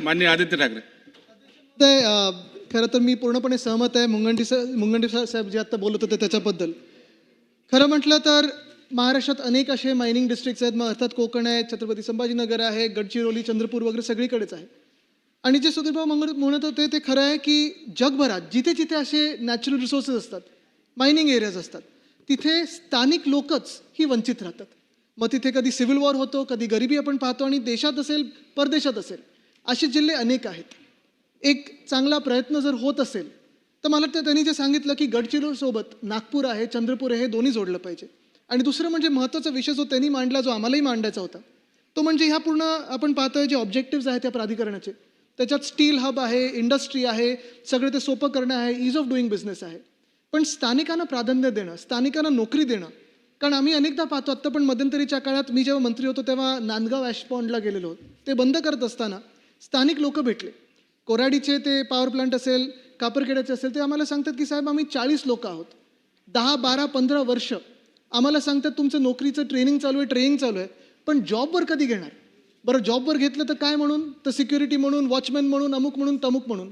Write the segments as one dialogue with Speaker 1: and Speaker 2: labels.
Speaker 1: मान्य आदित्य ठाकरे.
Speaker 2: ते खरं तर मी पूर्णपणे सहमत आहे मुंगंटी सा मुंगंटी साहेब जे आत्ता बोलत होते त्याच्याबद्दल. खरं म्हटलं तर महाराष्ट्रात अनेक असे मायनिंग डिस्ट्रिक्ट्स आहेत. मग अर्थात कोकण आहे छत्रपती संभाजीनगर आहे गडचिरोली चंद्रपूर वगैरे सगळीकडेच आहे. आणि जे सुधीरभाऊ मंगळ म्हणत होते ते खरं आहे की जगभरात जिथे जिथे असे नॅचरल रिसोर्सेस असतात मायनिंग एरियाज असतात तिथे स्थानिक लोकच ही वंचित राहतात. मग तिथे कधी सिव्हिल वॉर होतो कधी गरिबी आपण पाहतो आणि देशात असेल परदेशात असेल. असे जिल्हे अनेक आहेत. एक चांगला प्रयत्न जर होत असेल तर मला वाटतं त्यांनी जे सांगितलं की गडचिरोलीसोबत नागपूर आहे चंद्रपूर आहे हे दोन्ही जोडलं पाहिजे. आणि दुसरं म्हणजे महत्त्वाचा विषय जो त्यांनी मांडला जो आम्हालाही मांडायचा होता तो म्हणजे ह्या पूर्ण आपण पाहतोय जे ऑब्जेक्टिव्ज आहेत त्या प्राधिकरणाचे. त्याच्यात स्टील हब आहे इंडस्ट्री आहे सगळं ते सोपं करणं आहे इज ऑफ डुईंग बिझनेस आहे. पण स्थानिकांना प्राधान्य देणं स्थानिकांना नोकरी देणं कारण आम्ही अनेकदा पाहतो आत्ता पण मध्यंतरीच्या काळात मी जेव्हा मंत्री होतो तेव्हा नांदगाव ॲशपॉन्डला गेलेलो. ते बंद करत असताना स्थानिक लोक भेटले. कोराडीचे ते पॉवर प्लांट असेल कापरखेड्याचे असेल ते आम्हाला सांगतात की साहेब आम्ही चाळीस लोक आहोत. दहा बारा पंधरा वर्ष आम्हाला सांगतात तुमचं नोकरीचं ट्रेनिंग चालू आहे ट्रेनिंग चालू आहे पण जॉबवर कधी घेणार? बरं जॉबवर घेतलं तर काय म्हणून? तर सिक्युरिटी म्हणून वॉचमॅन म्हणून अमुक म्हणून तमुक म्हणून.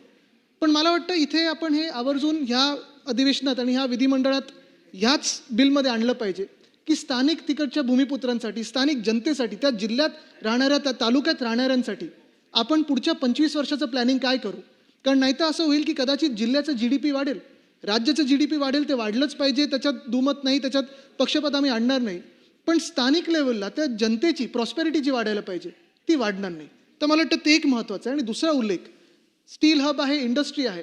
Speaker 2: पण मला वाटतं इथे आपण हे आवर्जून ह्या अधिवेशनात आणि ह्या विधिमंडळात ह्याच बिलमध्ये आणलं पाहिजे की स्थानिक तिकडच्या भूमिपुत्रांसाठी स्थानिक जनतेसाठी त्या जिल्ह्यात राहणाऱ्या त्या तालुक्यात राहणाऱ्यांसाठी आपण पुढच्या पंचवीस वर्षाचं प्लॅनिंग काय करू? कारण नाही तर असं होईल की कदाचित जिल्ह्याचं जी डी पी वाढेल. राज्याचं जी डी पी वाढेल ते वाढलंच पाहिजे त्याच्यात दुमत नाही त्याच्यात पक्षपात आम्ही आणणार नाही. पण स्थानिक लेवलला त्या जनतेची प्रॉस्पेरिटी जी वाढायला पाहिजे ती वाढणार नाही. तर मला वाटतं ते एक महत्त्वाचं आहे. आणि दुसरा उल्लेख स्टील हब आहे इंडस्ट्री आहे.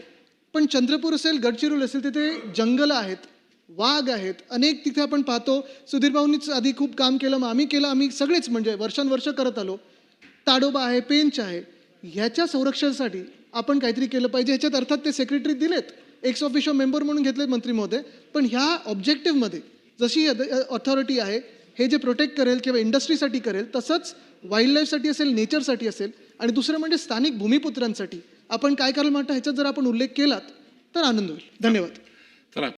Speaker 2: पण चंद्रपूर असेल गडचिरोली असेल तिथे जंगलं आहेत वाघ आहेत. अनेक तिथे आपण पाहतो सुधीर भाऊंनीच आधी खूप काम केलं मग आम्ही केलं आम्ही सगळेच म्हणजे वर्षानुवर्ष करत आलो. ताडोबा आहे पेंच आहे ह्याच्या संरक्षणासाठी आपण काहीतरी केलं पाहिजे. ह्याच्यात अर्थात ते सेक्रेटरी दिलेत. एक्स ऑफिशियल मेंबर म्हणून घेतलेत मंत्री महोदय. पण ह्या ऑब्जेक्टिव्हमध्ये जशी ऑथॉरिटी आहे हे जे प्रोटेक्ट करेल किंवा इंडस्ट्रीसाठी करेल तसंच वाईल्ड लाईफसाठी असेल नेचरसाठी असेल आणि दुसरं म्हणजे स्थानिक भूमिपुत्रांसाठी आपण काय करायला म्हणता ह्याच्यात जर आपण उल्लेख केलात तर आनंद होईल. धन्यवाद.
Speaker 1: चला